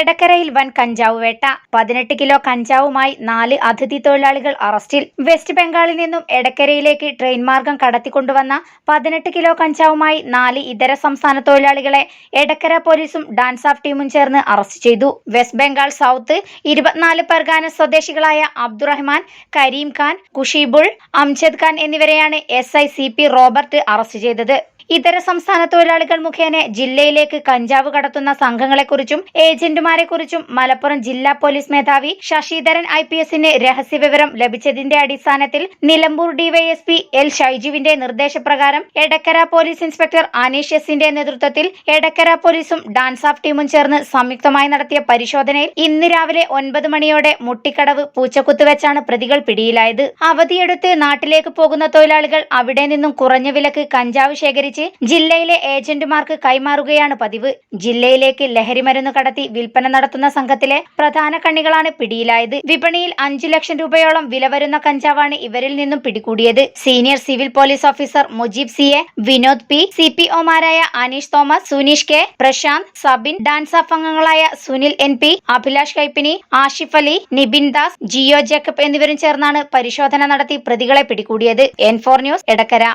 എടക്കരയിൽ വൻ കഞ്ചാവ് വേട്ട. പതിനെട്ട് കിലോ കഞ്ചാവുമായി നാല് അതിഥി തൊഴിലാളികൾ അറസ്റ്റിൽ. വെസ്റ്റ് ബംഗാളിൽ നിന്നും എടക്കരയിലേക്ക് ട്രെയിൻ മാർഗം കടത്തിക്കൊണ്ടുവന്ന പതിനെട്ട് കിലോ കഞ്ചാവുമായി നാല് ഇതര സംസ്ഥാന തൊഴിലാളികളെ എടക്കര പോലീസും ഡാൻസ് ഓഫ് ടീമും ചേർന്ന് അറസ്റ്റ് ചെയ്തു. വെസ്റ്റ് ബംഗാൾ സൗത്ത് ഇരുപത്തിനാല് പർഗാന സ്വദേശികളായ അബ്ദുറഹ്മാൻ കരീം ഖാൻ കുഷീബുൾ അംജദ് ഖാൻ എന്നിവരെയാണ് S I C P Robert arrest ചെയ്തത്. ഇതര സംസ്ഥാന തൊഴിലാളികൾ മുഖേന ജില്ലയിലേക്ക് കഞ്ചാവ് കടത്തുന്ന സംഘങ്ങളെക്കുറിച്ചും ഏജന്റുമാരെക്കുറിച്ചും മലപ്പുറം ജില്ലാ പോലീസ് മേധാവി ശശിധരൻ ഐ പി എസിന് രഹസ്യവിവരം ലഭിച്ചതിന്റെ അടിസ്ഥാനത്തിൽ നിലമ്പൂർ ഡിവൈഎസ്പി എൽ ഷൈജുവിന്റെ നിർദ്ദേശപ്രകാരം എടക്കര പോലീസ് ഇൻസ്പെക്ടർ അനീഷ് എസിന്റെ നേതൃത്വത്തിൽ എടക്കര പോലീസും ഡാൻസ് ഓഫ് ടീമും ചേർന്ന് സംയുക്തമായി നടത്തിയ പരിശോധനയിൽ ഇന്ന് രാവിലെ ഒൻപത് മണിയോടെ മുട്ടിക്കടവ് പൂച്ചക്കുത്ത് വെച്ചാണ് പ്രതികൾ പിടിയിലായത്. അവധിയെടുത്ത് നാട്ടിലേക്ക് പോകുന്ന തൊഴിലാളികൾ അവിടെ നിന്നും കുറഞ്ഞ വിലക്ക് കഞ്ചാവ് ശേഖരിച്ച് ജില്ലയിലെ ഏജന്റുമാർക്ക് കൈമാറുകയാണ് പതിവ്. ജില്ലയിലേക്ക് ലഹരിമരുന്ന് കടത്തി വിൽപ്പന നടത്തുന്ന സംഘത്തിലെ പ്രധാന കണ്ണികളാണ് പിടിയിലായത്. വിപണിയിൽ അഞ്ചു ലക്ഷം രൂപയോളം വില വരുന്ന കഞ്ചാവാണ് ഇവരിൽ നിന്നും പിടികൂടിയത്. Senior civil police officer Mujeeb C A Vinod P C P ഒമാരായ Aneesh Thomas Suneesh K Prashanth Sabin DANSAF അംഗങ്ങളായ Sunil N P Abhilash Kaippini Ashif Ali Nibin Das Jio Jacob എന്നിവരും ചേർന്നാണ് പരിശോധന നടത്തി പ്രതികളെ പിടികൂടിയത്. N four news Edakkara.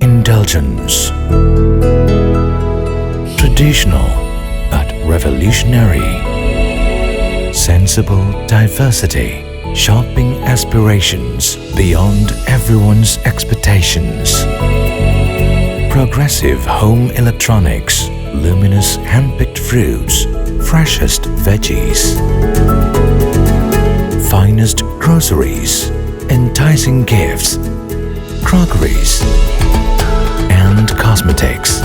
Indulgence. Traditional but revolutionary. Sensible diversity. Shopping aspirations beyond everyone's expectations. Progressive home electronics. Luminous hand-picked fruits. Freshest veggies. Finest groceries. Enticing gifts. Crockeries and cosmetics.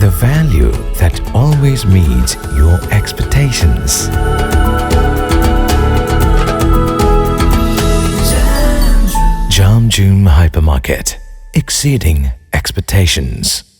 The value that always meets your expectations. Jam June Hypermarket, exceeding expectations.